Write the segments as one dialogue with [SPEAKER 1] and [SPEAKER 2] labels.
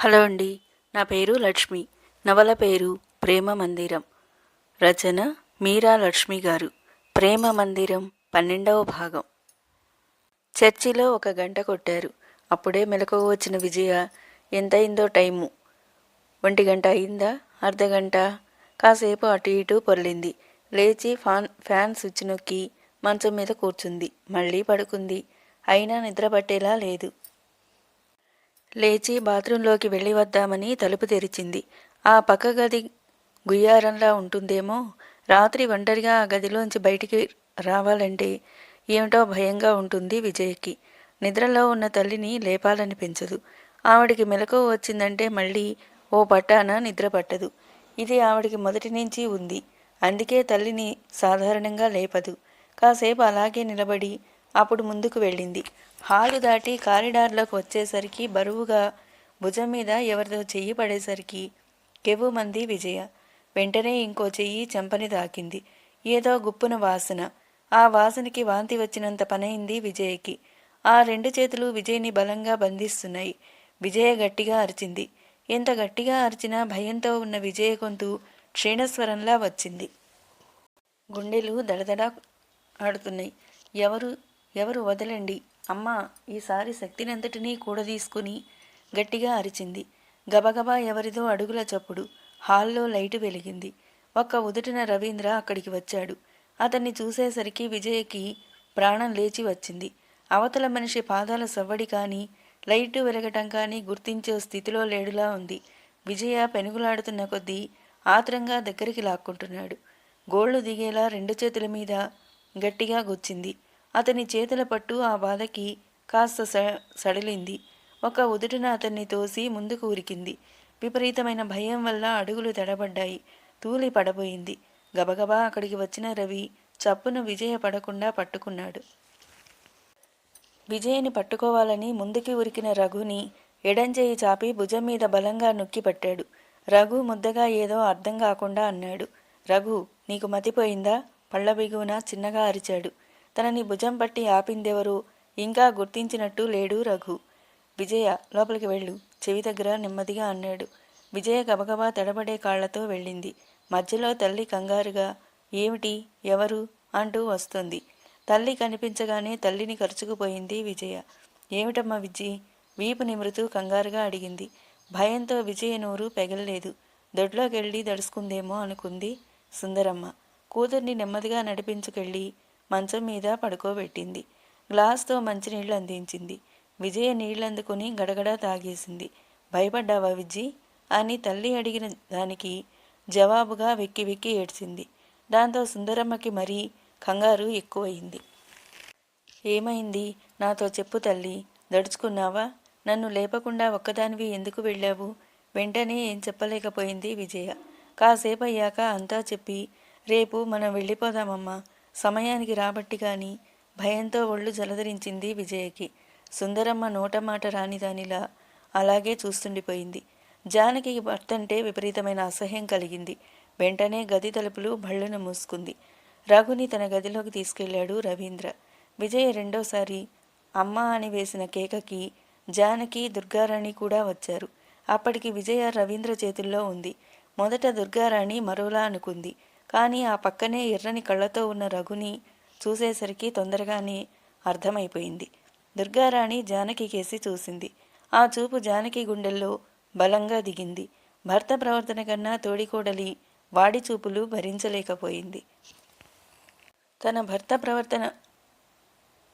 [SPEAKER 1] Hello అండి నా పేరు లక్ష్మి. నవల పేరు ప్రేమ మందిరం. రచన మీరా లక్ష్మి గారు. ప్రేమ మందిరం పన్నెండవ భాగం. చర్చిలో ఒక గంట కొట్టారు. అప్పుడే మెలకువ వచ్చిన విజయ ఎంతయిందో టైము. ఒంటి గంట అయిందా? అర్ధగంట కాసేపు అటు ఇటు పొరలింది. లేచి ఫ్యాన్ ఫ్యాన్ స్విచ్ నొక్కి మంచం మీద కూర్చుంది. మళ్ళీ పడుకుంది. అయినా నిద్ర పట్టేలా లేదు. లేచి బాత్రూంలోకి వెళ్ళి వద్దామని తలుపు తెరిచింది. ఆ పక్క గది గుయ్యారంలా ఉంటుందేమో. రాత్రి ఒంటరిగా ఆ గదిలోంచి బయటికి రావాలంటే ఏమిటో భయంగా ఉంటుంది విజయ్కి. నిద్రలో ఉన్న తల్లిని లేపాలని పెంచదు. ఆవిడికి మెలకువ వచ్చిందంటే మళ్ళీ ఓ పట్టాన నిద్ర పట్టదు. ఇది ఆవిడికి మొదటి నుంచి ఉంది. అందుకే తల్లిని సాధారణంగా లేపదు. కాసేపు అలాగే నిలబడి అప్పుడు ముందుకు వెళ్ళింది. హాలు దాటి కారిడార్లోకి వచ్చేసరికి బరువుగా భుజం మీద ఎవరిదో చెయ్యి పడేసరికి కెవ్వుమంది విజయ. వెంటనే ఇంకో చెయ్యి చెంపని తాకింది. ఏదో గుప్పున వాసన. ఆ వాసనకి వాంతి వచ్చినంత పనైంది విజయకి. ఆ రెండు చేతులు విజయ్ని బలంగా బంధిస్తున్నాయి. విజయ గట్టిగా అరిచింది. ఎంత గట్టిగా అరిచినా భయంతో ఉన్న విజయ గొంతు క్షీణస్వరంలా వచ్చింది. గుండెలు దడదడ ఆడుతున్నాయి. ఎవరు ఎవరు వదలండి. అమ్మా ఈసారి శక్తినంతటినీ కూడదీసుకుని గట్టిగా అరిచింది. గబగబా ఎవరిదో అడుగుల చప్పుడు హాల్లో లైటు వెలిగింది. ఒక్క ఉదుటిన రవీంద్ర అక్కడికి వచ్చాడు. అతన్ని చూసేసరికి విజయకి ప్రాణం లేచి వచ్చింది. అవతల మనిషి పాదాల సవ్వడి కానీ లైటు వెలగటం కానీ గుర్తించే స్థితిలో లేడులా ఉంది. విజయ పెనుగులాడుతున్న కొద్దీ ఆత్రంగా దగ్గరికి లాక్కుంటున్నాడు. గోళ్ళు దిగేలా రెండు చేతుల మీద గట్టిగా గుచ్చింది. అతని చేతుల పట్టు ఆ బాధకి కాస్త స సడలింది. ఒక ఉదుటిన అతన్ని తోసి ముందుకు ఉరికింది. విపరీతమైన భయం వల్ల అడుగులు తడబడ్డాయి. తూలి పడబోయింది. గబగబా అక్కడికి వచ్చిన రవి చప్పున విజయ పడకుండా పట్టుకున్నాడు. విజయని పట్టుకోవాలని ముందుకి ఉరికిన రఘుని ఎడంచేయి చాపి భుజం మీద బలంగా నొక్కి పట్టాడు. రఘు ముద్దగా ఏదో అర్థం కాకుండా అన్నాడు. రఘు నీకు మతిపోయిందా? పళ్ళ బిగువున చిన్నగా అరిచాడు. తనని భుజం పట్టి ఆపిందెవరు ఇంకా గుర్తించినట్టు లేడు రఘు. విజయ లోపలికి వెళ్ళు. చెవి దగ్గర నెమ్మదిగా అన్నాడు. విజయ గబగబా తడబడే కాళ్ళతో వెళ్ళింది. మధ్యలో తల్లి కంగారుగా ఏమిటి? ఎవరు? అంటూ వస్తుంది. తల్లి కనిపించగానే తల్లిని ఖర్చుకుపోయింది విజయ. ఏమిటమ్మా విజ్జి? వీపు నిమురుతూ కంగారుగా అడిగింది. భయంతో విజయ నోరు పెగలలేదు. దొడ్లోకెళ్ళి దడుచుకుందేమో అనుకుంది సుందరమ్మ. కూతుర్ని నెమ్మదిగా నడిపించుకెళ్ళి మంచం మీద పడుకోబెట్టింది. గ్లాస్తో మంచినీళ్ళు అందించింది విజయ నీళ్ళందుకుని గడగడా తాగేసింది. భయపడ్డావా విజ్జి? అని తల్లి అడిగిన దానికి జవాబుగా వెక్కి వెక్కి ఏడ్చింది. దాంతో సుందరమ్మకి మరీ కంగారు ఎక్కువయింది ఏమైంది? నాతో చెప్పు తల్లి. దడుచుకున్నావా? నన్ను లేపకుండా ఒక్కదానివి ఎందుకు వెళ్ళావు? వెంటనే ఏం చెప్పలేకపోయింది విజయ. కాసేపు అయ్యాక అంతా చెప్పి రేపు మనం వెళ్ళిపోదామమ్మా. సమయానికి రాబట్టి కానీ భయంతో ఒళ్ళు జలధరించింది విజయకి. సుందరమ్మ నోటమాట రానిదానిలా రాని దానిలా అలాగే చూస్తుండిపోయింది. జానకి భర్తంటే విపరీతమైన అసహ్యం కలిగింది. వెంటనే గది తలుపులు భళ్ళను మూసుకుంది. రఘుని తన గదిలోకి తీసుకెళ్ళాడు రవీంద్ర. విజయ రెండోసారి అమ్మ అని వేసిన కేకకి జానకి దుర్గారాణి కూడా వచ్చారు. అప్పటికి విజయ రవీంద్ర చేతుల్లో ఉంది. మొదట దుర్గారాణి మరోలా అనుకుంది. కానీ ఆ పక్కనే ఎర్రని కళ్ళతో ఉన్న రఘుని చూసేసరికి తొందరగానే అర్థమైపోయింది. దుర్గారాణి జానకి కేసి చూసింది. ఆ చూపు జానకి గుండెల్లో బలంగా దిగింది. భర్త ప్రవర్తన కన్నా తోడికోడలి వాడి చూపులు భరించలేకపోయింది. తన భర్త ప్రవర్తన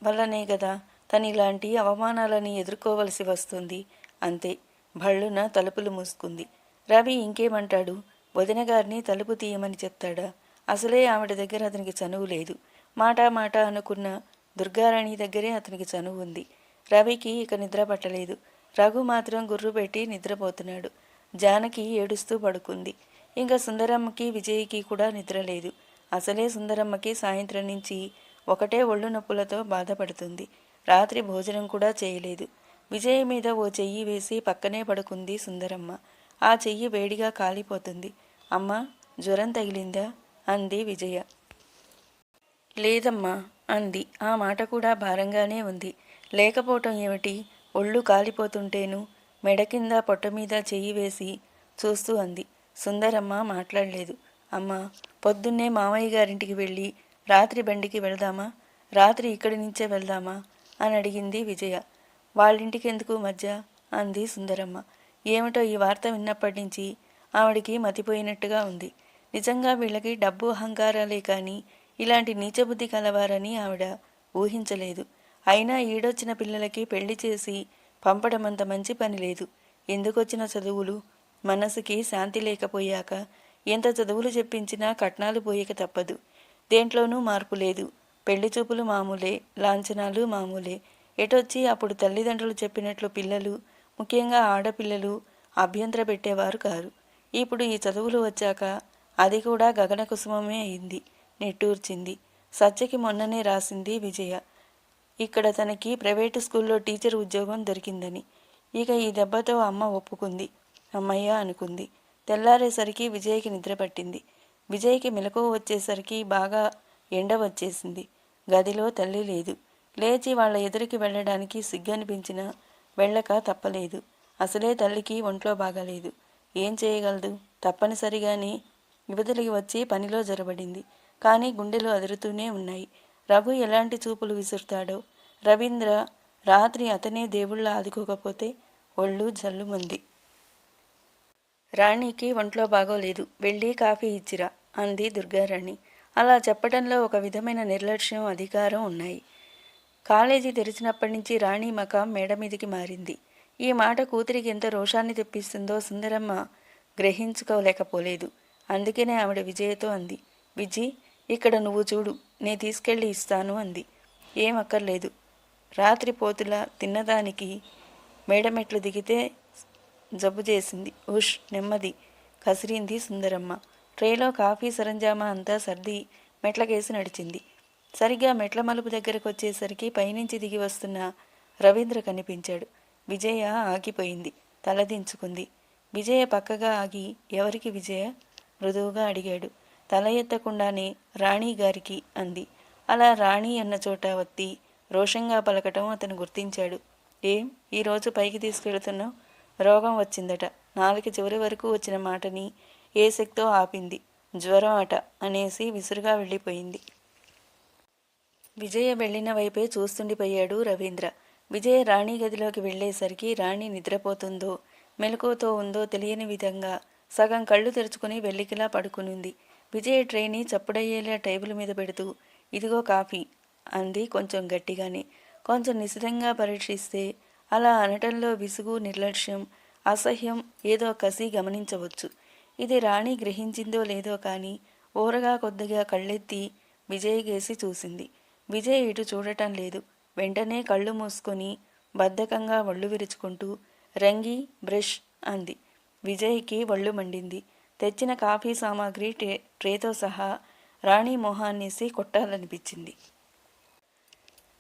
[SPEAKER 1] వల్లనే కదా తను ఇలాంటి అవమానాలని ఎదుర్కోవలసి వస్తుంది. అంతే. భళ్ళున తలుపులు మూసుకుంది. రవి ఇంకేమంటాడు? వదిన గారిని తలుపు తీయమని చెప్తాడా? అసలే ఆవిడ దగ్గర అతనికి చనువు లేదు. మాట మాట అనుకున్న దుర్గారాణి దగ్గరే అతనికి చనువు ఉంది. రవికి ఇక నిద్ర పట్టలేదు. రఘు మాత్రం గుర్రు పెట్టి నిద్రపోతున్నాడు. జానకి ఏడుస్తూ పడుకుంది. ఇంకా సుందరమ్మకి విజయ్కి కూడా నిద్ర లేదు. అసలే సుందరమ్మకి సాయంత్రం నుంచి ఒకటే ఒళ్ళు నొప్పులతో బాధపడుతుంది. రాత్రి భోజనం కూడా చేయలేదు. విజయ్ మీద ఓ చెయ్యి వేసి పక్కనే పడుకుంది సుందరమ్మ. ఆ చెయ్యి వేడిగా కాలిపోతుంది. అమ్మ జ్వరం తగిలిందా? అంది విజయ. లేదమ్మా అంది. ఆ మాట కూడా భారంగానే ఉంది. లేకపోవటం ఏమిటి? ఒళ్ళు కాలిపోతుంటేను మెడ కింద పొట్ట మీద చెయ్యి వేసి చూస్తూ అంది. సుందరమ్మ మాట్లాడలేదు. అమ్మా పొద్దున్నే మామయ్య గారింటికి వెళ్ళి రాత్రి బండికి వెళదామా? రాత్రి ఇక్కడి నుంచే వెళ్దామా? అని అడిగింది విజయ. వాళ్ళింటికి ఎందుకు మధ్య? అంది సుందరమ్మ. ఏమిటో ఈ వార్త విన్నప్పటి నుంచి ఆవిడికి మతిపోయినట్టుగా ఉంది. నిజంగా వీళ్ళకి డబ్బు అహంకారాలే కానీ ఇలాంటి నీచబుద్ధి కలవారని ఆవిడ ఊహించలేదు. అయినా ఈడొచ్చిన పిల్లలకి పెళ్ళి చేసి పంపడం అంత మంచి పని లేదు. ఎందుకొచ్చిన చదువులు? మనసుకి శాంతి లేకపోయాక ఎంత చదువులు చెప్పించినా కట్నాలు పోయక తప్పదు. దేంట్లోనూ మార్పు లేదు. పెళ్ళి చూపులు మామూలే లాంఛనాలు మామూలే. ఎటొచ్చి అప్పుడు తల్లిదండ్రులు చెప్పినట్లు పిల్లలు ముఖ్యంగా ఆడపిల్లలు అభ్యంతర పెట్టేవారు కారు. ఇప్పుడు ఈ చదువులు వచ్చాక అది కూడా గగన కుసుమమే అయింది నిట్టూర్చింది. సత్యకి మొన్ననే రాసింది విజయ. ఇక్కడ తనకి ప్రైవేటు స్కూల్లో టీచర్ ఉద్యోగం దొరికిందని. ఇక ఈ దెబ్బతో అమ్మ ఒప్పుకుంది అమ్మయ్య అనుకుంది. తెల్లారేసరికి విజయ్కి నిద్ర పట్టింది. విజయ్కి మెలకువ వచ్చేసరికి బాగా ఎండ వచ్చేసింది. గదిలో తల్లి లేదు. లేచి వాళ్ళ ఎదురికి వెళ్ళడానికి సిగ్గనిపించినా వెళ్ళక తప్పలేదు. అసలే తల్లికి ఒంట్లో బాగాలేదు. ఏం చేయగలదు? తప్పనిసరిగానే యువతలికి వచ్చి పనిలో జరబడింది కానీ గుండెలు అదురుతూనే ఉన్నాయి. రఘు ఎలాంటి చూపులు విసురుతాడో? రవీంద్ర రాత్రి అతనే దేవుళ్ళ ఆదుకోకపోతే ఒళ్ళు జల్లుమంది రాణికి ఒంట్లో బాగోలేదు. వెళ్ళి కాఫీ ఇచ్చిరా అంది దుర్గారాణి. అలా చెప్పడంలో ఒక విధమైన నిర్లక్ష్యం అధికారం ఉన్నాయి. కాలేజీ తెరిచినప్పటి నుంచి రాణి మకాం మేడ మీదికి మారింది. ఈ మాట కూతురికి ఎంత రోషాన్ని తెప్పిస్తుందో సుందరమ్మ గ్రహించుకోలేకపోలేదు. అందుకనే ఆవిడ విజయతో అంది విజి ఇక్కడ నువ్వు చూడు నే తీసుకెళ్ళి ఇస్తాను అంది. ఏం అక్కర్లేదు రాత్రి పోతులా తిన్నదానికి మేడమెట్లు దిగితే జబ్బు చేసింది. ఉష్ నెమ్మది కసిరింది సుందరమ్మ. ట్రేలో కాఫీ సరంజామా అంతా సర్ది మెట్లకేసి నడిచింది. సరిగ్గా మెట్ల మలుపు దగ్గరకు వచ్చేసరికి పైనుంచి దిగి వస్తున్న రవీంద్ర కనిపించాడు. విజయ ఆగిపోయింది. తలదించుకుంది. విజయ పక్కగా ఆగి ఎవరికి విజయ? మృదువుగా అడిగాడు. తల ఎత్తకుండానే రాణిగారికి అంది. అలా రాణి అన్న చోట వత్తి రోషంగా పలకటం అతను గుర్తించాడు. ఏం? ఈరోజు పైకి తీసుకెళ్తున్నావు? రోగం వచ్చిందట. నాలుగు చివరి వరకు వచ్చిన మాటని ఏ శక్తో ఆపింది. జ్వరం అట అనేసి విసురుగా వెళ్ళిపోయింది. విజయ వెళ్ళిన వైపే చూస్తుండిపోయాడు రవీంద్ర. విజయ రాణి గదిలోకి వెళ్ళేసరికి రాణి నిద్రపోతుందో మెలకువతో ఉందో తెలియని విధంగా సగం కళ్ళు తెరుచుకుని వెల్లికిలా పడుకునింది. విజయ ట్రైని చప్పుడయ్యేలా టేబుల్ మీద పెడుతూ ఇదిగో కాఫీ అంది కొంచెం గట్టిగానే. కొంచెం నిశితంగా పరీక్షిస్తే అలా అనటంలో విసుగు నిర్లక్ష్యం అసహ్యం ఏదో కసి గమనించవచ్చు. ఇది రాణి గ్రహించిందో లేదో కానీ ఊరగా కొద్దిగా కళ్ళెత్తి విజయ్ గేసి చూసింది. విజయ్ ఇటు చూడటం లేదు. వెంటనే కళ్ళు మూసుకొని బద్ధకంగా ఒళ్ళు విరుచుకుంటూ రంగి బ్రష్ అంది. విజయ్కి ఒళ్ళు మండింది. తెచ్చిన కాఫీ సామాగ్రి ట్రే ట్రేతో సహా రాణి మొహాన్నేసి కొట్టాలనిపించింది.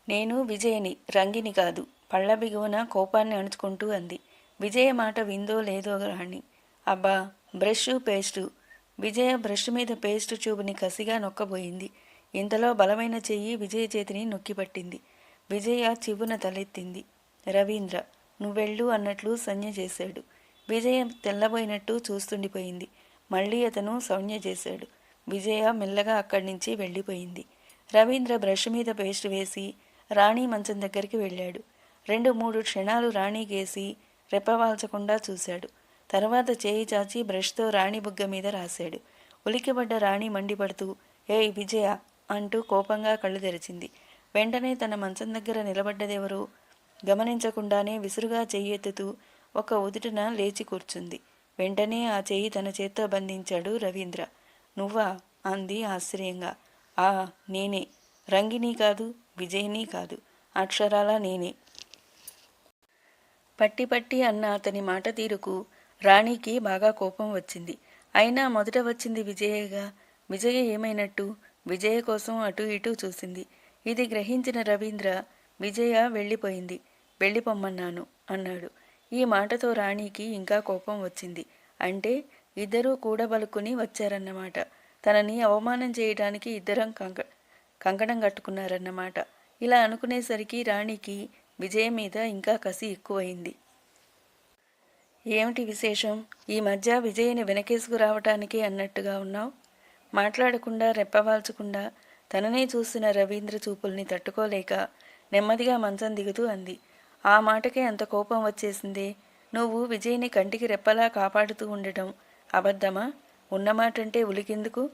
[SPEAKER 1] నేను విజయని రంగిని కాదు పళ్ళ బిగువన కోపాన్ని అణుచుకుంటూ అంది. విజయ మాట విందో లేదో రాణి. అబ్బా బ్రష్ పేస్టు. విజయ బ్రష్ మీద పేస్ట్ ట్యూబ్ని కసిగా నొక్కబోయింది. ఇంతలో బలమైన చెయ్యి విజయ చేతిని నొక్కిపట్టింది. విజయ చివున తలెత్తింది. రవీంద్ర నువ్వెళ్ళు అన్నట్లు సంజ్ఞ చేశాడు. విజయ తెల్లబోయినట్టు చూస్తుండిపోయింది. మళ్ళీ అతను సౌజ్ఞ చేశాడు. విజయ మెల్లగా అక్కడి నుంచి వెళ్ళిపోయింది. రవీంద్ర బ్రష్ మీద పేస్ట్ వేసి రాణి మంచం దగ్గరికి వెళ్ళాడు. రెండు మూడు క్షణాలు రాణి గేసి రెప్పవాల్చకుండా చూశాడు. తర్వాత చేయి చాచి బ్రష్తో రాణి బుగ్గ మీద రాశాడు. ఉలికిపడ్డ రాణి మండిపడుతూ ఏయ్ విజయ అంటూ కోపంగా కళ్ళు తెరిచింది. వెంటనే తన మంచం దగ్గర నిలబడ్డదెవరో గమనించకుండానే విసురుగా చెయ్యెత్తుతూ ఒక ఉదుటన లేచి కూర్చుంది. వెంటనే ఆ చెయ్యి తన చేత్తో బంధించాడు రవీంద్ర. నువ్వా? అంది ఆశ్చర్యంగా. ఆ నేనే. రంగిని కాదు విజయని కాదు. అక్షరాల నేనే. పట్టి పట్టి అన్న అతని మాట తీరుకు రాణికి బాగా కోపం వచ్చింది. అయినా మొదట వచ్చింది విజయగా. విజయ ఏమైనట్టు? విజయ కోసం అటు ఇటు చూసింది. ఇది గ్రహించిన రవీంద్ర విజయ వెళ్ళిపోయింది. వెళ్ళిపోమ్మన్నాను అన్నాడు. ఈ మాటతో రాణికి ఇంకా కోపం వచ్చింది. అంటే ఇద్దరూ కూడబలుకుని వచ్చారన్నమాట. తనని అవమానం చేయడానికి ఇద్దరం కంక కంకణం కట్టుకున్నారన్నమాట. ఇలా అనుకునేసరికి రాణికి విజయ మీద ఇంకా కసి ఎక్కువైంది. ఏమిటి విశేషం? ఈ మధ్య విజయని వెనకేసుకురావటానికి అన్నట్టుగా ఉన్నావు? మాట్లాడకుండా రెప్పవాల్చకుండా తననే చూసిన రవీంద్ర చూపుల్ని తట్టుకోలేక నెమ్మదిగా మంచం దిగుతూ అంది. ఆ మాటకే అంత కోపం వచ్చేసిందే. నువ్వు విజయ్ని కంటికి రెప్పలా కాపాడుతూ ఉండటం అబద్ధమా? ఉన్నమాటంటే ఉలికెందుకు?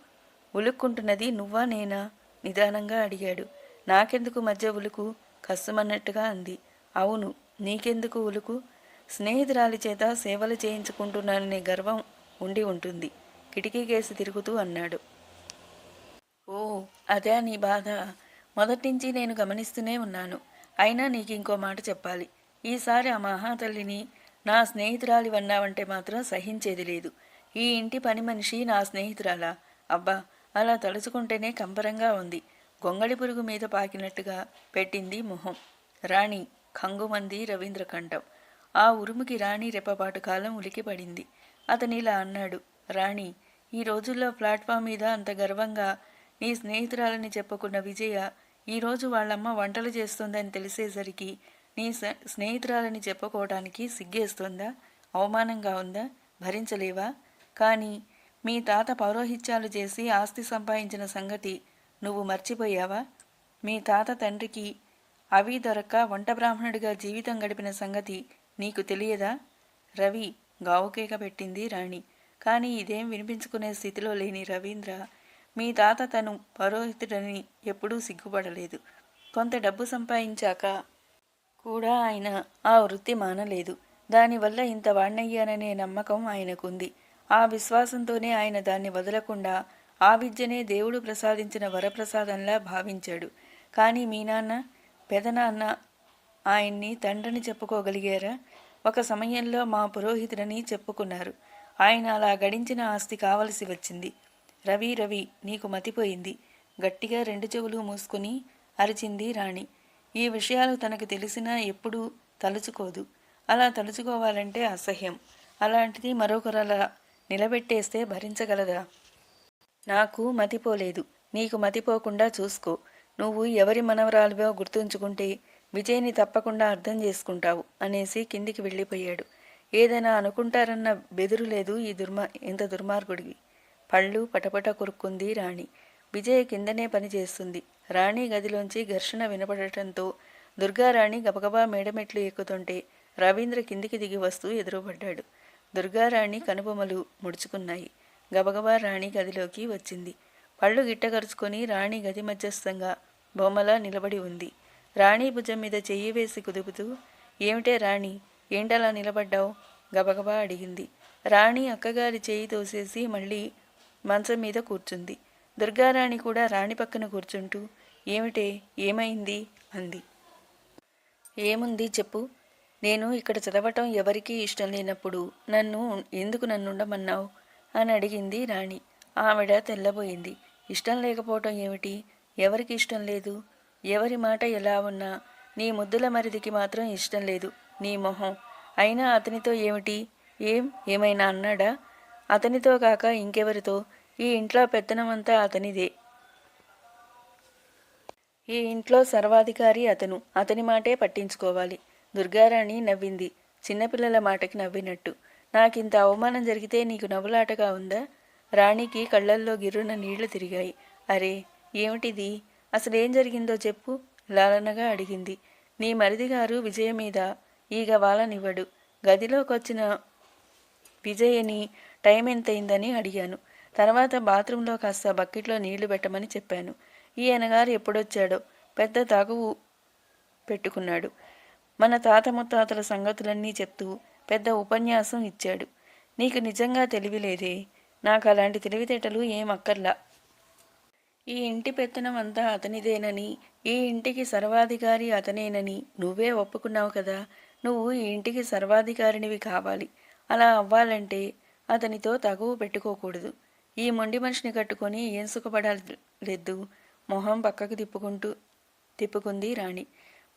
[SPEAKER 1] ఉలుక్కుంటున్నది నువ్వా నేనా? నిదానంగా అడిగాడు. నాకెందుకు మధ్య ఉలుకు? కష్టమన్నట్టుగా అంది. అవును నీకెందుకు ఉలుకు? స్నేహితురాలి చేత సేవలు చేయించుకుంటున్నాననే గర్వం ఉండి ఉంటుంది. కిటికీ కేసి తిరుగుతూ అన్నాడు. అదే నీ బాధ. మొదటించి నేను గమనిస్తూనే ఉన్నాను. అయినా నీకు ఇంకో మాట చెప్పాలి. ఈసారి ఆ మహాతల్లిని నా స్నేహితురాలి వన్నావంటే మాత్రం సహించేది లేదు. ఈ ఇంటి పని మనిషి నా స్నేహితురాలా? అబ్బా అలా తలుచుకుంటేనే కంపరంగా ఉంది. గొంగళి పురుగు మీద పాకినట్టుగా పెట్టింది మొహం. రాణి ఖంగుమంది రవీంద్ర కంఠం ఆ ఉరుముకి రాణి రెప్పపాటు కాలం ఉలికిపడింది. అతనిలా అన్నాడు. రాణి ఈ రోజుల్లో ప్లాట్ఫామ్ మీద అంత గర్వంగా నీ స్నేహితురాలని చెప్పుకున్న విజయ ఈరోజు వాళ్ళమ్మ వంటలు చేస్తుందని తెలిసేసరికి నీ స్నేహితురాలని చెప్పుకోవడానికి సిగ్గేస్తుందా? అవమానంగా ఉందా? భరించలేవా? కానీ మీ తాత పౌరోహిత్యాలు చేసి ఆస్తి సంపాదించిన సంగతి నువ్వు మర్చిపోయావా? మీ తాత తండ్రికి అవి దొరక్క వంట బ్రాహ్మణుడిగా జీవితం గడిపిన సంగతి నీకు తెలియదా? రవి గావుకేక పెట్టింది రాణి. కానీ ఇదేం వినిపించుకునే స్థితిలో లేని రవీంద్ర మీ తాత తను పరోహితుడని ఎప్పుడూ సిగ్గుపడలేదు. కొంత డబ్బు సంపాదించాక కూడా ఆయన ఆ వృత్తి మానలేదు. దానివల్ల ఇంత వాణ్ణయ్యాననే నమ్మకం ఆయనకుంది. ఆ విశ్వాసంతోనే ఆయన దాన్ని వదలకుండా ఆ విద్యనే దేవుడు ప్రసాదించిన వరప్రసాదంలా భావించాడు. కానీ మీ నాన్న పెదనాన్న ఆయన్ని తండ్రిని చెప్పుకోగలిగారా? ఒక సమయంలో మా పురోహితుడని చెప్పుకున్నారు. ఆయన అలా గడించిన ఆస్తి కావలసి వచ్చింది. రవి రవి నీకు మతిపోయింది. గట్టిగా రెండు చెవులు మూసుకుని అరిచింది రాణి. ఈ విషయాలు తనకు తెలిసినా ఎప్పుడూ తలుచుకోదు. అలా తలుచుకోవాలంటే అసహ్యం. అలాంటిది మరొకరలా నిలబెట్టేస్తే భరించగలదా? నాకు మతిపోలేదు. నీకు మతిపోకుండా చూసుకో. నువ్వు ఎవరి మనవరాలువో గుర్తుంచుకుంటే విజయ్ని తప్పకుండా అర్థం చేసుకుంటావు అనేసి కిందికి వెళ్ళిపోయాడు. ఏదైనా అనుకుంటారన్న బెదురు లేదు ఈ దుర్మా ఎంత దుర్మార్గుడివి పళ్ళు పటపట కొరుక్కుంది రాణి. విజయ కిందనే పని చేస్తుంది. రాణి గదిలోంచి ఘర్షణ వినపడటంతో దుర్గారాణి గబగబా మేడమెట్లు ఎక్కుతుంటే రవీంద్ర కిందికి దిగి వస్తూ ఎదురుపడ్డాడు. దుర్గారాణి కనుబొమలు ముడుచుకున్నాయి. గబగబా రాణి గదిలోకి వచ్చింది. పళ్ళు గిట్టగరుచుకొని రాణి గది మధ్యస్థంగా బొమ్మలా నిలబడి ఉంది. రాణి భుజం మీద చెయ్యి వేసి కుదుపుతూ ఏమిటే రాణి ఏంటలా నిలబడ్డావు? గబగబా అడిగింది. రాణి అక్కగారి చేయి తోసేసి మళ్ళీ మంచం మీద కూర్చుంది. దుర్గారాణి కూడా రాణి పక్కన కూర్చుంటూ ఏమిటే? ఏమైంది? అంది. ఏముంది చెప్పు. నేను ఇక్కడ చదవటం ఎవరికీ ఇష్టం లేనప్పుడు నన్ను ఎందుకు నన్నుండమన్నావు అని అడిగింది రాణి. ఆవిడ తెల్లబోయింది. ఇష్టం లేకపోవటం ఏమిటి? ఎవరికి ఇష్టం లేదు? ఎవరి మాట ఎలా ఉన్నా నీ ముద్దుల మరిదికి మాత్రం ఇష్టం లేదు. నీ మొహం. అయినా అతనితో ఏమిటి? ఏం? ఏమైనా అన్నాడా? అతనితో కాక ఇంకెవరితో? ఈ ఇంట్లో పెత్తనమంతా అతనిదే. ఈ ఇంట్లో సర్వాధికారి అతను. అతని మాటే పట్టించుకోవాలి. దుర్గారాణి నవ్వింది. చిన్నపిల్లల మాటకి నవ్వినట్టు. నాకింత అవమానం జరిగితే నీకు నవ్వులాటగా ఉందా? రాణికి కళ్ళల్లో గిర్రున నీళ్ళు తిరిగాయి. అరే ఏమిటిది? అసలేం జరిగిందో చెప్పు? లాలనగా అడిగింది. నీ మరిది గారు విజయ మీద ఈగ వాలనివ్వడు. గదిలోకొచ్చిన విజయని టైం ఎంతయిందని అడిగాను. తర్వాత బాత్రూంలో కాస్త బకెట్లో నీళ్ళు పెట్టమని చెప్పాను. ఈయనగారు ఎప్పుడొచ్చాడో పెద్ద తగువు పెట్టుకున్నాడు. మన తాత ముత్తాతల సంగతులన్నీ చెప్తూ పెద్ద ఉపన్యాసం ఇచ్చాడు. నీకు నిజంగా తెలివి లేదే నాకు అలాంటి తెలివితేటలు ఏం అక్కర్లా. ఈ ఇంటి పెత్తనం అంతా అతనిదేనని ఈ ఇంటికి సర్వాధికారి అతనేనని నువ్వే ఒప్పుకున్నావు కదా? నువ్వు ఈ ఇంటికి సర్వాధికారినివి కావాలి. అలా అవ్వాలంటే అతనితో తగువ పెట్టుకోకూడదు. ఈ మొండి మనిషిని కట్టుకొని ఏం సుఖపడలేదు? మొహం పక్కకు తిప్పుకుంటూ తిప్పుకుంది రాణి.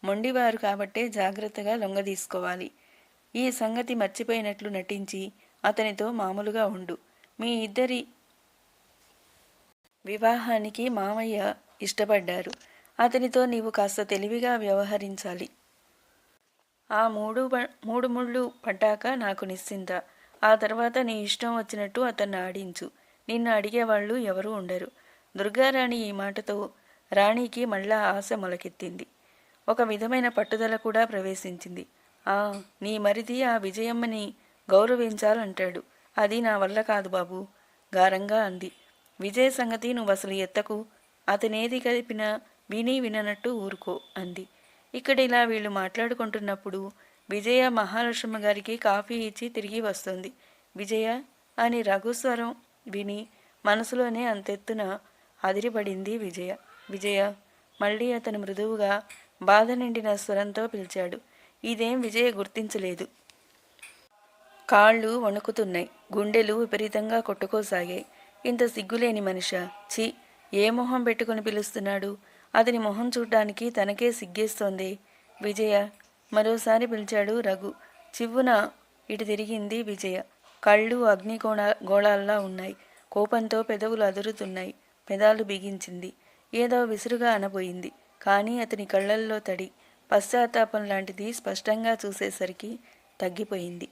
[SPEAKER 1] మొండివారు కాబట్టే జాగ్రత్తగా లొంగదీసుకోవాలి ఈ సంగతి మర్చిపోయినట్లు నటించి అతనితో మామూలుగా ఉండు. మీ ఇద్దరి వివాహానికి మామయ్య ఇష్టపడ్డారు. అతనితో నీవు కాస్త తెలివిగా వ్యవహరించాలి. ఆ మూడు మూడు ముళ్ళు పడ్డాక నాకు నిశ్చింత. ఆ తర్వాత నీ ఇష్టం వచ్చినట్టు అతన్ని ఆడించు. నిన్ను అడిగేవాళ్ళు ఎవరూ ఉండరు. దుర్గారాణి ఈ మాటతో రాణికి మళ్ళా ఆశ మొలకెత్తింది. ఒక విధమైన పట్టుదల కూడా ప్రవేశించింది. ఆ నీ మరిది ఆ విజయమ్మని గౌరవించాలంటాడు. అది నా వల్ల కాదు బాబు గారంగా అంది. విజయ సంగతి నువ్వు అసలు ఎత్తకు. అతనేది కలిపినా విని విననట్టు ఊరుకో అంది. ఇక్కడ ఇలా వీళ్ళు మాట్లాడుకుంటున్నప్పుడు విజయ మహాలక్ష్మి గారికి కాఫీ ఇచ్చి తిరిగి వస్తుంది. విజయ అని రఘుస్వరం విని మనసులోనే అంతెత్తున అదిరిపడింది విజయ. విజయ మళ్ళీ అతను మృదువుగా బాధ నిండిన స్వరంతో పిలిచాడు. ఇదేం విజయ గుర్తించలేదు. కాళ్ళు వణుకుతున్నాయి. గుండెలు విపరీతంగా కొట్టుకోసాగాయి. ఇంత సిగ్గులేని మనిష. ఛీ! ఏ మొహం పెట్టుకుని పిలుస్తున్నాడు? అతని మొహం చూడ్డానికి తనకే సిగ్గేస్తోంది. విజయ మరోసారి పిలిచాడు రఘు. చివ్వున ఇటు తిరిగింది విజయ. కళ్ళు అగ్నిగోళ గోళాల్లా ఉన్నాయి. కోపంతో పెదవులు అదురుతున్నాయి. పెదాలు బిగించింది. ఏదో విసురుగా అనబోయింది. కానీ అతని కళ్ళల్లో తడి. పశ్చాత్తాపం లాంటిది స్పష్టంగా చూసేసరికి తగ్గిపోయింది.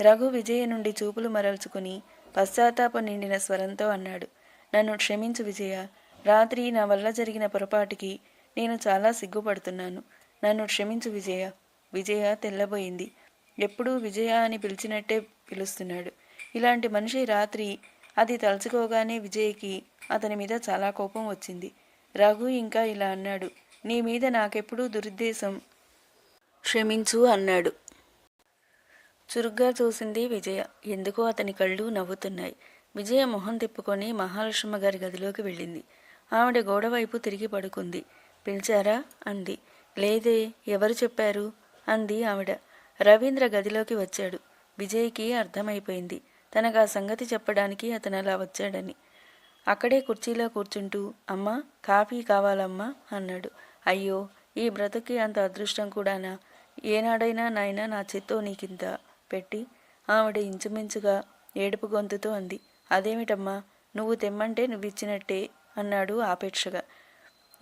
[SPEAKER 1] రఘు విజయ నుండి చూపులు మరల్చుకుని పశ్చాత్తాపం నిండిన స్వరంతో అన్నాడు. నన్ను క్షమించు విజయ. రాత్రి నా వల్ల జరిగిన పొరపాటుకి నేను చాలా సిగ్గుపడుతున్నాను. నన్ను క్షమించు విజయ. విజయ తెల్లబోయింది. ఎప్పుడూ విజయ అని పిలిచినట్టే పిలుస్తున్నాడు. ఇలాంటి మనిషి రాత్రి అది తలుచుకోగానే విజయ్కి అతని మీద చాలా కోపం వచ్చింది. రఘు ఇంకా ఇలా అన్నాడు. నీ మీద నాకెప్పుడూ దురుద్దేశం క్షమించు అన్నాడు. చురుగ్గా చూసింది విజయ. ఎందుకో అతని కళ్ళు నవ్వుతున్నాయి. విజయ మొహం తిప్పుకొని మహాలక్ష్మ గారి గదిలోకి వెళ్ళింది. ఆవిడ గోడవైపు తిరిగి పడుకుంది. పిలిచారా? అంది. లేదే ఎవరు చెప్పారు? అంది ఆవిడ. రవీంద్ర గదిలోకి వచ్చాడు. విజయ్కి అర్థమైపోయింది. తనకు ఆ సంగతి చెప్పడానికి అతను అలా వచ్చాడని. అక్కడే కుర్చీలో కూర్చుంటూ అమ్మా కాఫీ కావాలమ్మా అన్నాడు. అయ్యో ఈ బ్రతుకి అంత అదృష్టం కూడానా? ఏనాడైనా నాయనా నా చేత్తో నీకింత పెట్టి? ఆవిడ ఇంచుమించుగా ఏడుపు గొంతుతో అంది. అదేమిటమ్మా నువ్వు తెమ్మంటే నువ్విచ్చినట్టే అన్నాడు ఆపేక్షగా.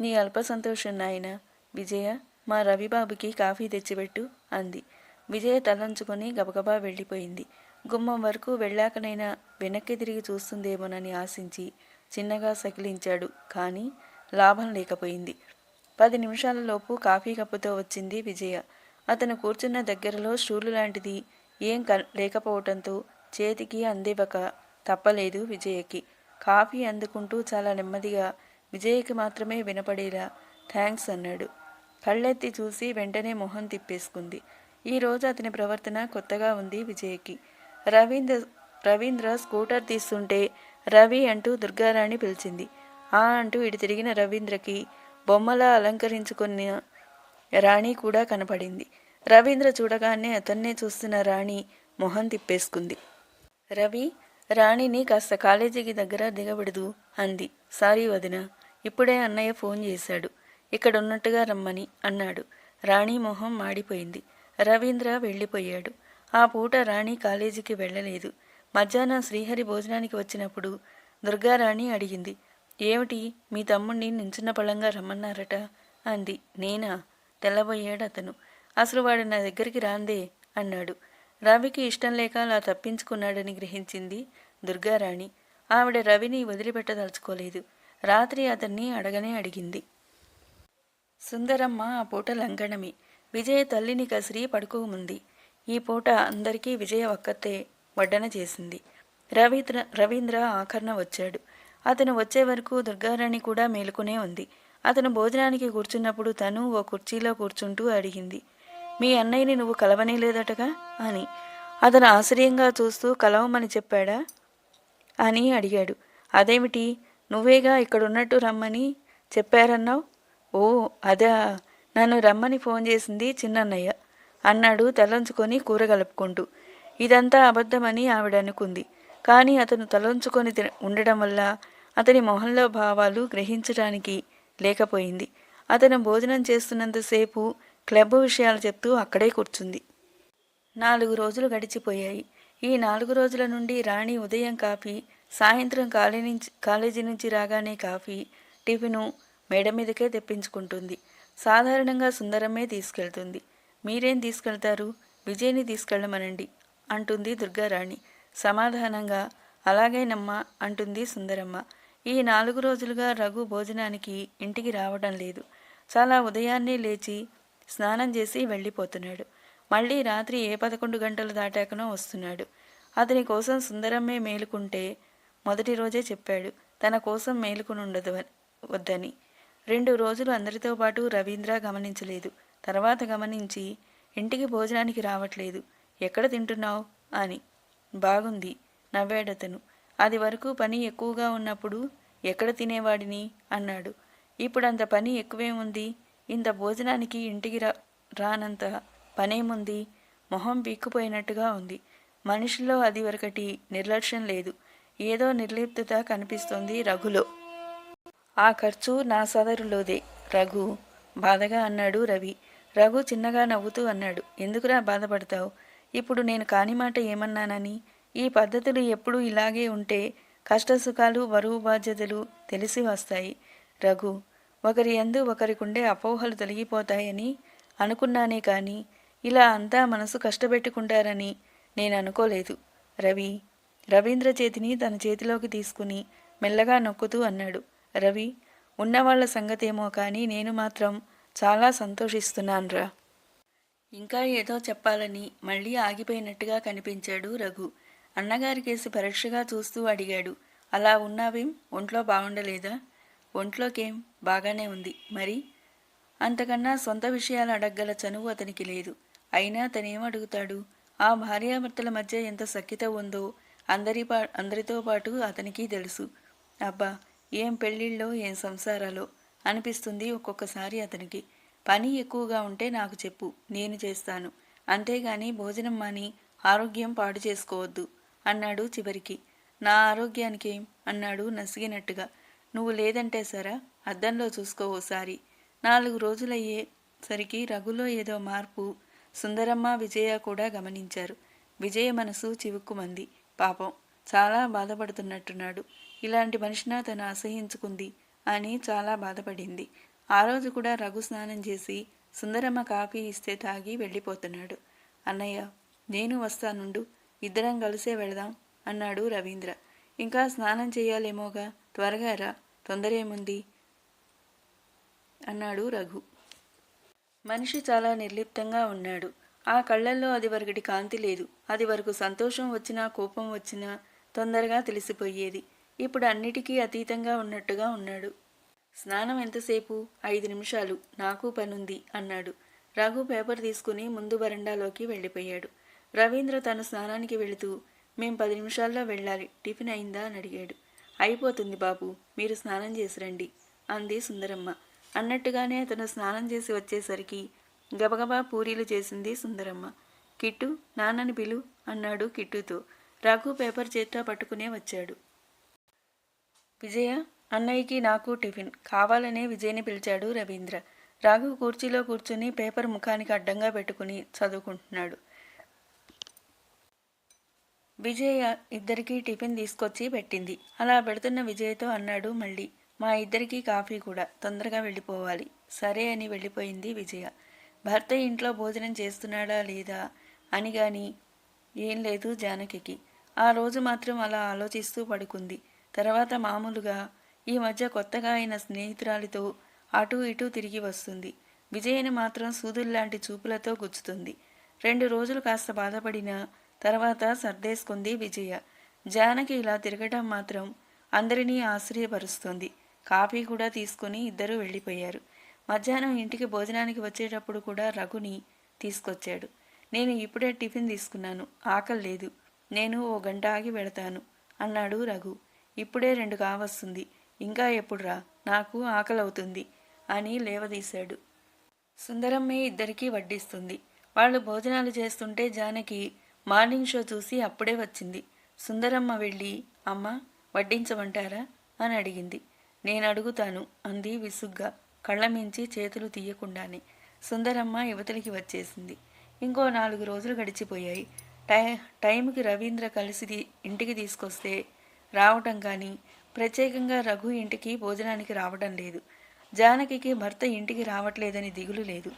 [SPEAKER 1] నీ అల్ప సంతోషం నాయన విజయ. మా రవిబాబుకి కాఫీ తెచ్చిపెట్టు అంది. విజయ తలంచుకొని గబగబా వెళ్ళిపోయింది. గుమ్మం వరకు వెళ్ళాకనైనా వెనక్కి తిరిగి చూస్తుందేమోనని ఆశించి చిన్నగా సకిలించాడు కానీ లాభం లేకపోయింది. పది నిమిషాలలోపు కాఫీ కప్పుతో వచ్చింది విజయ. అతను కూర్చున్న దగ్గరలో స్టూలు లాంటిది ఏం క లేకపోవటంతో చేతికి అందివ్వక తప్పలేదు విజయకి. కాఫీ అందుకుంటూ చాలా నెమ్మదిగా విజయ్కి మాత్రమే వినపడేలా థ్యాంక్స్ అన్నాడు. కళ్ళెత్తి చూసి వెంటనే మొహం తిప్పేసుకుంది. ఈ రోజు అతని ప్రవర్తన కొత్తగా ఉంది విజయ్కి. రవీంద్ర రవీంద్ర స్కూటర్ తీస్తుంటే రవి అంటూ దుర్గారాణి పిలిచింది. ఆ అంటూ ఇటు తిరిగిన రవీంద్రకి బొమ్మలా అలంకరించుకున్న రాణి కూడా కనపడింది. రవీంద్ర చూడగానే అతన్నే చూస్తున్న రాణి మొహం తిప్పేసుకుంది. రవి రాణిని కాస్త కాలేజీకి దగ్గర దిగబడదు అంది. సారీ వదిన ఇప్పుడే అన్నయ్య ఫోన్ చేశాడు. ఇక్కడ ఉన్నట్టుగా రమ్మని అన్నాడు. రాణి మొహం మాడిపోయింది. రవీంద్ర వెళ్ళిపోయాడు. ఆ పూట రాణి కాలేజీకి వెళ్ళలేదు. మధ్యాహ్నం శ్రీహరి భోజనానికి వచ్చినప్పుడు దుర్గారాణి అడిగింది ఏమిటి? మీ తమ్ముణ్ణి నించున్న పళ్ళంగా రమ్మన్నారట? అంది. నేనా? తెల్లబోయాడు అతను. అసలు వాడు నా దగ్గరికి రాందే అన్నాడు. రవికి ఇష్టం లేక అలా తప్పించుకున్నాడని గ్రహించింది దుర్గారాణి. ఆవిడ రవిని వదిలిపెట్టదలుచుకోలేదు. రాత్రి అతన్ని అడగనే అడిగింది. సుందరమ్మ ఆ పూట లంకణమి. విజయ తల్లిని కసిరి పడుకోముంది. ఈ పూట అందరికీ విజయ ఒక్కతే వడ్డన చేసింది. రవీంద్ర రవీంద్ర ఆఖరణ వచ్చాడు. అతను వచ్చే వరకు దుర్గారాణి కూడా మేలుకునే ఉంది. అతను భోజనానికి కూర్చున్నప్పుడు తను ఓ కుర్చీలో కూర్చుంటూ అడిగింది మీ అన్నయ్యని నువ్వు కలవనే లేదటగా? అని. అతను ఆశ్చర్యంగా చూస్తూ కలవమని చెప్పాడా? అని అడిగాడు. అదేమిటి? నువ్వేగా ఇక్కడున్నట్టు రమ్మని చెప్పారన్నావు? ఓ అదా. నన్ను రమ్మని ఫోన్ చేసింది చిన్నన్నయ్య. అన్నాడు తలంచుకొని కూర కలుపుకుంటూ. ఇదంతా అబద్ధమని ఆవిడ అనుకుంది కానీ అతను తలంచుకొని ఉండడం వల్ల అతని మొహంలో భావాలు గ్రహించడానికి లేకపోయింది. అతను భోజనం చేస్తున్నంతసేపు క్లబ్ విషయాలు చెప్తూ అక్కడే కూర్చుంది. నాలుగు రోజులు గడిచిపోయాయి. ఈ నాలుగు రోజుల నుండి రాణి ఉదయం కాఫీ సాయంత్రం కాలేజీ నుంచి కాలేజీ నుంచి రాగానే కాఫీ టిఫిను మేడ మీదకే తెప్పించుకుంటుంది. సాధారణంగా సుందరమే తీసుకెళ్తుంది. మీరేం తీసుకెళ్తారు? విజయ్ని తీసుకెళ్ళమనండి అంటుంది దుర్గారాణి. సమాధానంగా అలాగేనమ్మా అంటుంది సుందరమ్మ. ఈ నాలుగు రోజులుగా రఘు భోజనానికి ఇంటికి రావడం లేదు. చాలా ఉదయాన్నే లేచి స్నానం చేసి వెళ్ళిపోతున్నాడు. మళ్ళీ రాత్రి ఏ పదకొండు గంటలు దాటాకనో వస్తున్నాడు. అతని కోసం సుందరమ్మే మేలుకుంటే మొదటి రోజే చెప్పాడు. తన కోసం మేలుకుని ఉండదు వద్దని. రెండు రోజులు అందరితో పాటు రవీంద్ర గమనించలేదు. తర్వాత గమనించి ఇంటికి భోజనానికి రావట్లేదు. ఎక్కడ తింటున్నావు? అని. బాగుంది నవ్వాడతను అది వరకు పని ఎక్కువగా ఉన్నప్పుడు ఎక్కడ తినేవాడిని? అన్నాడు. ఇప్పుడు అంత పని ఎక్కువేముంది? ఇంత భోజనానికి ఇంటికి రా రానంత పనేముంది? మొహం పీక్కుపోయినట్టుగా ఉంది. మనిషిలో అది వరకటి నిర్లక్ష్యం లేదు. ఏదో నిర్లిప్తత కనిపిస్తోంది రఘులో. ఆ ఖర్చు నా సదరులోదే. రఘు బాధగా అన్నాడు రవి. రఘు చిన్నగా నవ్వుతూ అన్నాడు. ఎందుకురా బాధపడతావు? ఇప్పుడు నేను కాని మాట ఏమన్నానని? ఈ పద్ధతులు ఎప్పుడూ ఇలాగే ఉంటే కష్టసుఖాలు బరువు బాధ్యతలు తెలిసి వస్తాయి. రఘు ఒకరి ఎందు ఒకరికుండే అపోహలు తొలగిపోతాయని అనుకున్నానే కానీ ఇలా అంతా మనసు కష్టపెట్టుకుంటారని నేను అనుకోలేదు. రవి రవీంద్ర చేతిని తన చేతిలోకి తీసుకుని మెల్లగా నొక్కుతూ అన్నాడు. రవి ఉన్నవాళ్ళ సంగతేమో కానీ నేను మాత్రం చాలా సంతోషిస్తున్నాన్రా. ఇంకా ఏదో చెప్పాలని మళ్ళీ ఆగిపోయినట్టుగా కనిపించాడు రఘు. అన్నగారికేసి పరీక్షగా చూస్తూ అడిగాడు. అలా ఉన్నావేం? ఒంట్లో బాగుండలేదా? ఒంట్లోకేం? బాగానే ఉంది. మరి? అంతకన్నా సొంత విషయాలు అడగ్గల చనువు అతనికి లేదు. అయినా తనేమడుగుతాడు ఆ భార్యాభర్తల మధ్య ఎంత సఖ్యత ఉందో అందరి పా అందరితో పాటు అతనికి తెలుసు. అబ్బా! ఏం పెళ్ళిళ్ళో ఏం సంసారాలో అనిపిస్తుంది ఒక్కొక్కసారి అతనికి. పని ఎక్కువగా ఉంటే నాకు చెప్పు నేను చేస్తాను. అంతేగాని భోజనం మాని ఆరోగ్యం పాడు చేసుకోవద్దు అన్నాడు చివరికి. నా ఆరోగ్యానికేం? అన్నాడు నసిగినట్టుగా. నువ్వు లేదంటే సరా? అద్దంలో చూసుకో ఓసారి. నాలుగు రోజులయ్యేసరికి రఘులో ఏదో మార్పు సుందరమ్మ విజయ కూడా గమనించారు. విజయ మనసు చివుక్కుమంది. పాపం చాలా బాధపడుతున్నట్టున్నాడు. ఇలాంటి మనిషిన తను అసహించుకుంది అని చాలా బాధపడింది. ఆ రోజు కూడా రఘు స్నానం చేసి సుందరమ్మ కాఫీ ఇస్తే తాగి వెళ్ళిపోతున్నాడు. అన్నయ్య నేను వస్తానుండు. ఇద్దరం కలిసే వెళదాం అన్నాడు రవీంద్ర. ఇంకా స్నానం చేయాలేమోగా? త్వరగా రా. తొందరేముంది అన్నాడు రఘు. మనిషి చాలా నిర్లిప్తంగా ఉన్నాడు. ఆ కళ్ళల్లో అది వరకటి కాంతి లేదు. అది వరకు సంతోషం వచ్చినా కోపం వచ్చినా తొందరగా తెలిసిపోయేది. ఇప్పుడు అన్నిటికీ అతీతంగా ఉన్నట్టుగా ఉన్నాడు. స్నానం ఎంతసేపు? ఐదు నిమిషాలు. నాకు పనుంది అన్నాడు. రఘు పేపర్ తీసుకుని ముందు వరండాలోకి వెళ్ళిపోయాడు. రవీంద్ర తను స్నానానికి వెళుతూ మేం పది నిమిషాల్లో వెళ్ళాలి. టిఫిన్ అయిందా అని అడిగాడు. అయిపోతుంది బాబు. మీరు స్నానం చేసి రండి అంది సుందరమ్మ. అన్నట్టుగానే అతను స్నానం చేసి వచ్చేసరికి గబగబా పూరీలు చేసింది సుందరమ్మ. కిట్టు నాన్నని పిలు అన్నాడు కిట్టుతో. రఘు పేపర్ చేత్తో పట్టుకునే వచ్చాడు. విజయ అన్నయ్యకి నాకు టిఫిన్. కావాలనే విజయ్ని పిలిచాడు రవీంద్ర. రాఘు కుర్చీలో కూర్చుని పేపర్ ముఖానికి అడ్డంగా పెట్టుకుని చదువుకుంటున్నాడు. విజయ ఇద్దరికీ టిఫిన్ తీసుకొచ్చి పెట్టింది. అలా పెడుతున్న విజయ్తో అన్నాడు మళ్ళీ మా ఇద్దరికీ కాఫీ కూడా. తొందరగా వెళ్ళిపోవాలి. సరే అని వెళ్ళిపోయింది విజయ. భర్త ఇంట్లో భోజనం చేస్తున్నాడా లేదా? అని కానీ ఏం లేదు జానకికి. ఆ రోజు మాత్రం అలా ఆలోచిస్తూ పడుకుంది. తర్వాత మామూలుగా ఈ మధ్య కొత్తగా అయిన స్నేహితురాలితో అటూ ఇటూ తిరిగి వస్తుంది. విజయని మాత్రం సూదుల్లాంటి చూపులతో గుచ్చుతుంది. రెండు రోజులు కాస్త బాధపడిన తర్వాత సర్దేసుకుంది విజయ. జానకి ఇలా తిరగటం మాత్రం అందరినీ ఆశ్చర్యపరుస్తుంది. కాఫీ కూడా తీసుకుని ఇద్దరూ వెళ్ళిపోయారు. మధ్యాహ్నం ఇంటికి భోజనానికి వచ్చేటప్పుడు కూడా రఘుని తీసుకొచ్చాడు. నేను ఇప్పుడే టిఫిన్ తీసుకున్నాను. ఆకలి లేదు. నేను ఓ గంట ఆగి వెళతాను అన్నాడు రఘు. ఇప్పుడే రెండు కావస్తుంది. ఇంకా ఎప్పుడురా? నాకు ఆకలి అవుతుంది అని లేవదీశాడు. సుందరమ్మే ఇద్దరికీ వడ్డిస్తుంది. వాళ్ళు భోజనాలు చేస్తుంటే జానకి మార్నింగ్ షో చూసి అప్పుడే వచ్చింది. సుందరమ్మ వెళ్ళి అమ్మ వడ్డించమంటారా? అని అడిగింది. నేను అడుగుతాను అంది విసుగ్గా కళ్ళమించి చేతులు తీయకుండానే. సుందరమ్మ యువతలికి వచ్చేసింది. ఇంకో నాలుగు రోజులు గడిచిపోయాయి. టై టైంకి రవీంద్ర కలిసి ఇంటికి తీసుకొస్తే రావటం కానీ ప్రత్యేకంగా రఘు ఇంటికి భోజనానికి రావడం లేదు. జానకికి భర్త ఇంటికి రావట్లేదని దిగులు లేదు.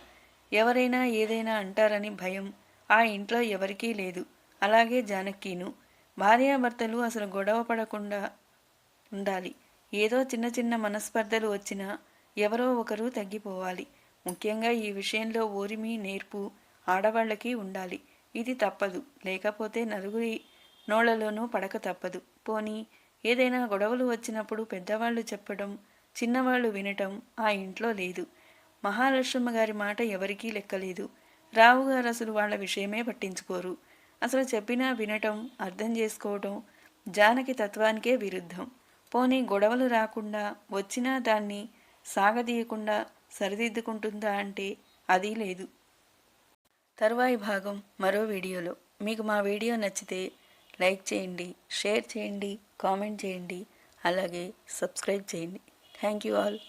[SPEAKER 1] ఎవరైనా ఏదైనా అంటారని భయం ఆ ఇంట్లో ఎవరికీ లేదు. అలాగే జానకీను. భార్యాభర్తలు అసలు గొడవ పడకుండా ఉండాలి. ఏదో చిన్న చిన్న మనస్పర్ధలు వచ్చినా ఎవరో ఒకరు తగ్గిపోవాలి. ముఖ్యంగా ఈ విషయంలో ఓరిమి నేర్పు ఆడవాళ్ళకి ఉండాలి. ఇది తప్పదు. లేకపోతే నలుగురి నోళ్ళలోనూ పడక తప్పదు. పోనీ ఏదైనా గొడవలు వచ్చినప్పుడు పెద్దవాళ్ళు చెప్పడం చిన్నవాళ్ళు వినటం ఆ ఇంట్లో లేదు. మహాలక్ష్మ గారి మాట ఎవరికీ లెక్కలేదు. రావుగారు అసలు వాళ్ళ విషయమే పట్టించుకోరు. అసలు చెప్పినా వినటం అర్థం చేసుకోవటం జానకి తత్వానికే విరుద్ధం. పోనీ గొడవలు రాకుండా వచ్చినా దాన్ని సాగదీయకుండా సరిదిద్దుకుంటుందా అంటే అది లేదు. తరువాయి భాగం మరో వీడియోలో. మీకు మా వీడియో నచ్చితే లైక్ చేయండి షేర్ చేయండి కామెంట్ చేయండి అలాగే సబ్స్క్రైబ్ చేయండి. Thank you all.